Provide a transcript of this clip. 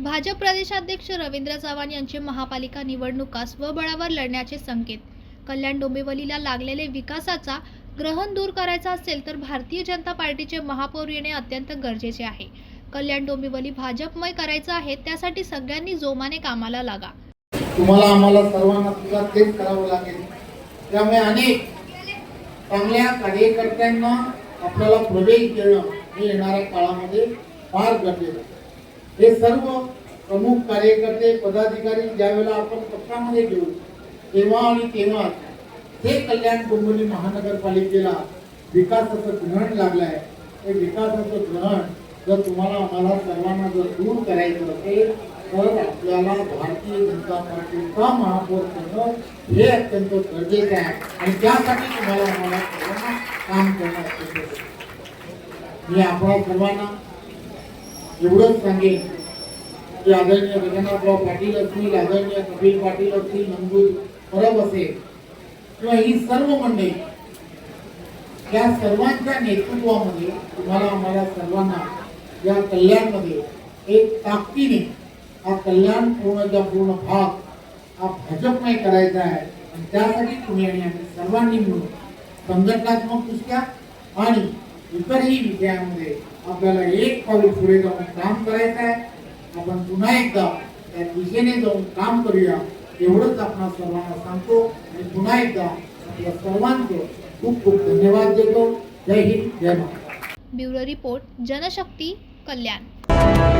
भाजप प्रदेशाध्यक्ष रवींद्र चव्हाण यांचे महापालिका निवडणुका स्वबळावर लढण्याचे संकेत. कल्याण डोंबिवलीला लागलेले विकासाचा ग्रहण दूर करायचा असेल तर भारतीय जनता पार्टीचे महापौर येणे अत्यंत गरजेचे आहे. कल्याण डोंबिवली भाजपमय करायचं आहे त्यासाठी सगळ्यांनी जोमाने कामाला लागा. तुम्हाला आम्हाला सर्वांना सुद्धा तेच करावं लागेल. त्यामुळे अनेक चांगल्या कार्यकर्त्यांना आपल्याला प्रवेश देणं हे येणाऱ्या काळामध्ये फार गरजेचं हे सर्व प्रमुख कार्यकर्ते पदाधिकारी ज्यावेळेला आपण पक्षामध्ये घेऊ तेव्हा आणि तेव्हा हे कल्याण डोंबिवली महानगरपालिकेला विकासाचं ग्रहण लागलं आहे ते विकासाचं ग्रहण जर तुम्हाला आम्हाला सर्वांना जर दूर करायचं असेल तर आपल्याला भारतीय जनता पार्टीचा महापौर करणं हे अत्यंत गरजेचं आहे. आणि त्यासाठी तुम्हाला आम्हाला सर्वांना काम करणं अत्यंत गरजेचं मी आपल्या सर्वांना एवढंच सांगेन जे आदरणीय रंगनाथराव पाटील असतील आदरणीय कपिल पाटील असतील नंदू परब असेल. किंवा ही सर्व मंडळी या सर्वांच्या नेतृत्वामध्ये तुम्हाला आम्हाला सर्वांना या कल्याणमध्ये एक ताकदीने हा कल्याण पूर्णचा पूर्ण भाग हा भाजपमय करायचा आहे. आणि त्यासाठी तुम्ही आणि आम्ही सर्वांनी मिळून संघटनात्मक दृष्ट्या आणि इतरही विषयांमध्ये आपल्याला एक पाऊल पुढे जाऊन काम करायचं आहे. आपण पुन्हा एकदा त्या दिशेने जाऊन काम करूया एवढंच आपण सर्वांना सांगतो आणि पुन्हा एकदा आपल्या सर्वांचं खूप खूप धन्यवाद देतो. जय हिंद जय Maharashtra. Bureau report Janshakti Kalyan.